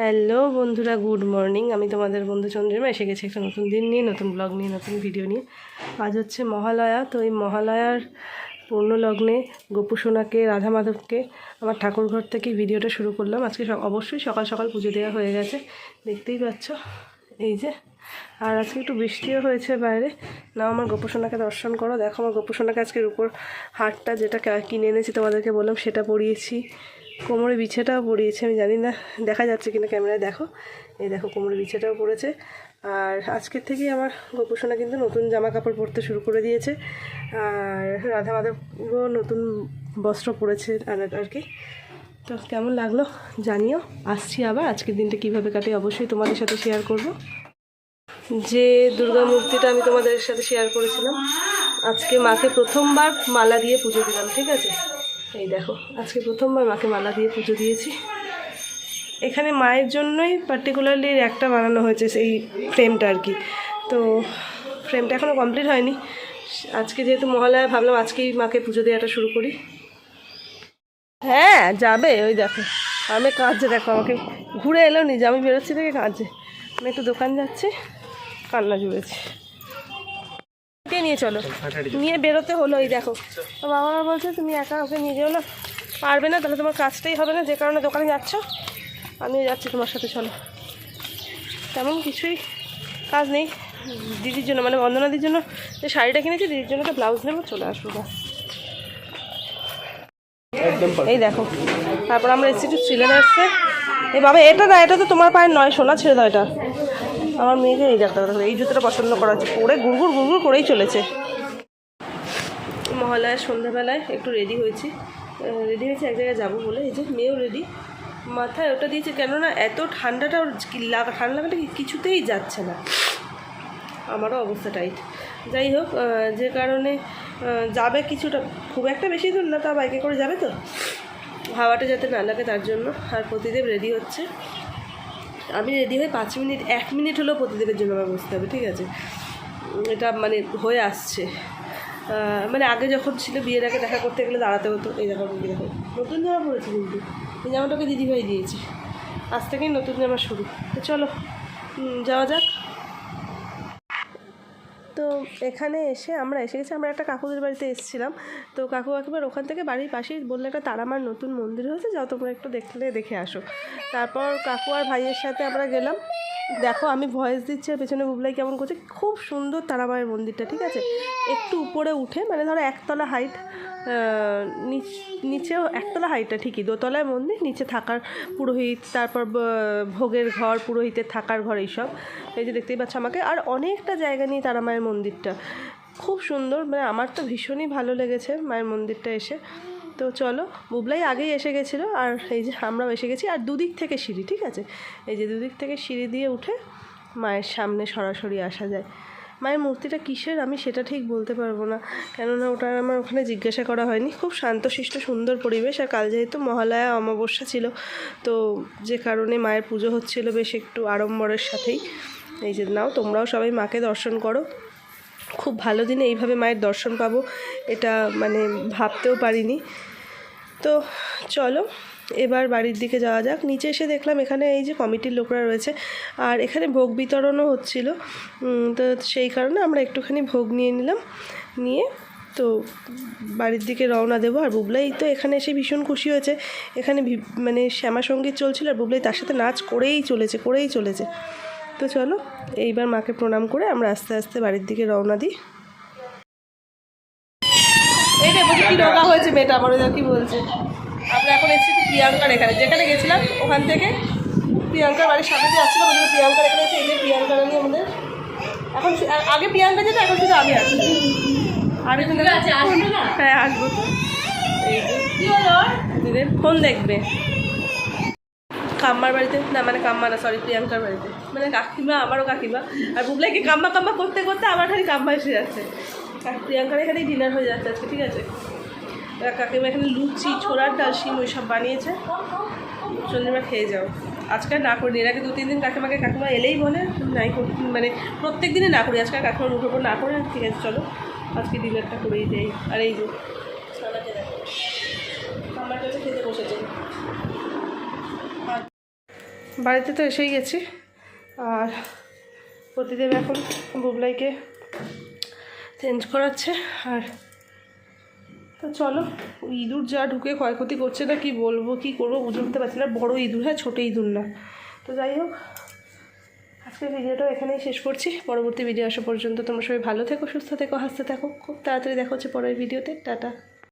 Hello বন্ধুরা, good morning. আমি তোমাদের বন্ধু চন্দ্রিমা, এসে গেছি একটা নতুন দিন নিয়ে, নতুন ব্লগ নিয়ে, নতুন ভিডিও নিয়ে। আজ হচ্ছে মহালয়া, তো এই মহালয়ার পূর্ণ লগ্নে গোপু রাধা মাধবকে আমার ঠাকুর ঘর থেকে ভিডিওটা শুরু করলাম। আজকে অবশ্যই সকাল সকাল পুজো দেওয়া হয়ে গেছে, দেখতেই পাচ্ছ। এই যে, আর আজকে একটু বৃষ্টিও হয়েছে বাইরে। না আমার গোপসোনাকে দর্শন করো, দেখো আমার গোপসোনাকে আজকের উপর হারটা যেটা কিনে এনেছি তোমাদেরকে বললাম, সেটা পরিয়েছি। কোমরে বিছেটাও পরিয়েছি আমি জানি না, দেখা যাচ্ছে কিনা ক্যামেরায়, দেখো। এই দেখো, কোমরে বিছেটাও পড়েছে। আর আজকের থেকেই আমার গোপসোনা কিন্তু নতুন জামা কাপড় পরতে শুরু করে দিয়েছে। আর রাধা মাধবও নতুন বস্ত্র পরেছে, আর কি। তো কেমন লাগল জানিও। আসছি আবার, আজকের দিনটা কীভাবে কাটে অবশ্যই তোমাদের সাথে শেয়ার করব। যে দুর্গা মূর্তিটা আমি তোমাদের সাথে শেয়ার করেছিলাম, আজকে মাকে প্রথমবার মালা দিয়ে পুজো দিলাম, ঠিক আছে? এই দেখো, আজকে প্রথমবার মাকে মালা দিয়ে পুজো দিয়েছি। এখানে মায়ের জন্যই পার্টিকুলারলি একটা বানানো হয়েছে সেই ফ্রেমটা আর কি। তো ফ্রেমটা এখনও কমপ্লিট হয়নি। আজকে যেহেতু মহালয়া, ভাবলাম আজকেই মাকে পুজো দেওয়াটা শুরু করি। হ্যাঁ যাবে, ওই দেখো। আমি কাঁদছে, দেখো, আমাকে ঘুরে এলো নিজে। আমি বেরোচ্ছি থেকে কাঁদছে। আমি একটু দোকান যাচ্ছি, কান্না জুড়েছি। নিয়ে চলো। নিয়ে বেরোতে হলো এই দেখো। তো বাবা মা বলছে তুমি একা ওকে নিয়ে যেও না। পারবে না তাহলে তোমার কাজটাই হবে না। যে কারণে দোকানে যাচ্ছ আমিও যাচ্ছি তোমার সাথে চলো। তেমন কিছুই কাজ নেই। দিদির জন্য মানে বন্দনাদির জন্য যে শাড়িটা কিনেছি দিদির জন্য একটা ব্লাউজ নেব চলে আসব ব্যাস এই দেখো তারপর আমরা এসেছি একটু সিলেবাসে এই বাবা এটা না এটা তো তোমার পায়ে নয় সোনা ছেড়ে দাও এটা। আমার মেয়েকে এই দেখো দেখো, এই জুতোটা পছন্দ করা হচ্ছে। পরে গুড়গুড় গুড়গুড় করেই চলেছে। মহালয়ার সন্ধ্যাবেলায় একটু রেডি হয়েছি। রেডি হয়েছে এক জায়গায় যাব বলে। এই যে মেয়েও রেডি মাথায় ওটা দিয়েছে কেননা এত ঠান্ডাটা ওর লাগা ঠান্ডা লাগাটা কি- কিছুতেই যাচ্ছে না। আমারও অবস্থা টাইট যাই হোক যে কারণে যাবে কিছুটা খুব একটা বেশি দূর না তা বাইকে করে যাবে তো? হাওয়াটা যাতে না লাগে তার জন্য। আর প্রতিদেব রেডি হচ্ছে। আমি রেডি হয়ে পাঁচ মিনিট, এক মিনিট হলেও প্রতিদেবের জন্য আমার বসতে হবে, ঠিক আছে? এটা মানে হয়ে আসছে। মানে আগে যখন ছিল বিয়ের আগে দেখা করতে গেলে দাঁড়াতে হতো, এই জামা দেখো। নতুন জামা পড়েছে কিন্তু। এই জামাটাকে দিদিভাই দিয়েছে। আজ থেকেই নতুন জামা শুরু। তো চলো যাওয়া যাক। তো এখানে এসে আমরা এসে গেছি, আমরা একটা কাকুদের বাড়িতে এসেছিলাম। তো কাকু কাকিমার ওখান থেকে বাড়ির পাশেই বললে একটা তারামার নতুন মন্দির হয়েছে, যাও তোমরা একটু দেখলে, দেখে আসো। তারপর কাকু আর ভাইয়ের সাথে আমরা গেলাম। দেখো আমি ভয়েস দিচ্ছি আর পেছনে বুবলাই কেমন করছে, খুব সুন্দর তারামায়ের মন্দিরটা, ঠিক আছে? একটু উপরে উঠে মানে ধরো একতলা হাইট নিচেও একতলা হাইটটা ঠিকই দোতলায় মন্দির নিচে থাকার পুরোহিত, তারপর ভোগের ঘর, পুরোহিতের থাকার ঘর এইসব। এই যে দেখতেই পাচ্ছ আমাকে। আর অনেকটা জায়গা নিয়ে তারা মায়ের মন্দিরটা। খুব সুন্দর মানে আমার তো ভীষণই ভালো লেগেছে মায়ের মন্দিরটা এসে। তো চলো, বুবলাই আগেই এসে গেছিল, আর এই যে আমরাও এসে গেছি। আর দুদিক থেকে সিঁড়ি, ঠিক আছে? এই যে দুদিক থেকে সিঁড়ি দিয়ে উঠে মায়ের সামনে সরাসরি আসা যায়। মায়ের মূর্তিটা কিসের? আমি সেটা ঠিক বলতে পারব না। কেননা ওটা আমার ওখানে জিজ্ঞাসা করা হয়নি। খুব শান্তশিষ্ট, সুন্দর পরিবেশ। আর কাল যেহেতু মহালয়া, অমাবস্যা ছিল, তো যে কারণে মায়ের পুজো হচ্ছিল বেশ একটু আড়ম্বরের সাথেই। এই যে নাও, তোমরাও সবাই মাকে দর্শন করো। খুব ভালো দিনে এইভাবে মায়ের দর্শন পাবো, এটা মানে ভাবতেও পারিনি। তো চলো এবার বাড়ির দিকে যাওয়া যাক। নিচে এসে দেখলাম এখানে এই যে কমিটির লোকরা রয়েছে। আর এখানে ভোগ বিতরণও হচ্ছিল। তো সেই কারণে আমরা একটুখানি ভোগ নিয়ে নিলাম। নিয়ে তো বাড়ির দিকে রওনা দেবো। আর বুবলাই তো এখানে এসে ভীষণ খুশি হয়েছে। এখানে মানে শ্যামা সংগীত চলছিল আর বুবলাই তার সাথে নাচ করেই চলেছে করেই চলেছে। তো চলো, এইবার মাকে প্রণাম করে আমরা আস্তে আস্তে বাড়ির দিকে রওনা দিই। বুঝি কি রোগা হয়েছে মেয়েটা আমার কি বলছে? আমরা এখন এসেছি তো প্রিয়াঙ্কার এখানে। যেখানে গেছিলাম ওখান থেকে প্রিয়াঙ্কার বাড়ির সামনে দিয়ে আসছিলাম ওই প্রিয়াঙ্কার এখানে এসে এই যে প্রিয়াঙ্কা রানি আমাদের। এখন আগে প্রিয়াঙ্কা যেত এখন শুধু আমি আর এখানে হ্যাঁ আসব তো। যে ফোন দেখবে। কাম্মার বাড়িতে? না মানে কাম্মা না সরি প্রিয়াঙ্কার বাড়িতে। মানে কাকিমা আমারও কাকিমা। আর বুবলাইকে কাম্মা কাম্মা করতে করতে আমার খালি কাম্মা এসে যাচ্ছে। আর প্রিয়াঙ্কার এখানেই ডিনার হয়ে যাচ্ছে আজকে ঠিক আছে? কাকিমা এখানে লুচি, ছোলার ডাল, শিম ওই সব বানিয়েছে। চন্দ্রিমা খেয়ে যাও। আজকে না করি, এর আগে দু তিন দিন কাকিমাকে কাকিমা এলেই বলে, নাই করি মানে প্রত্যেক দিনে না করি আজকে কাকিমার মুখের না করে, ঠিক আছে, চলো, আজকে ডিনারটা করেই যাই আর এই যে, বাড়িতে তো এসেই গেছি। আর প্রতিদেব এখন বুবলাইকে চেঞ্জ করাচ্ছে। আর তো চলো ইঁদুর যা ঢুকে ক্ষয়ক্ষতি করছে না কি বলব, কি করব বুঝে উঠতে পারছি না। বড়ো ইঁদুর হ্যাঁ ছোটো ইঁদুর না। তো যাই হোক, আজকের ভিডিওটা এখানেই শেষ করছি। পরবর্তী ভিডিও আসা পর্যন্ত তোমরা সবাই ভালো থেকো, সুস্থ থেকো, হাসতে থাকো। খুব তাড়াতাড়ি দেখা হচ্ছে পরের ভিডিওতে। টাটা।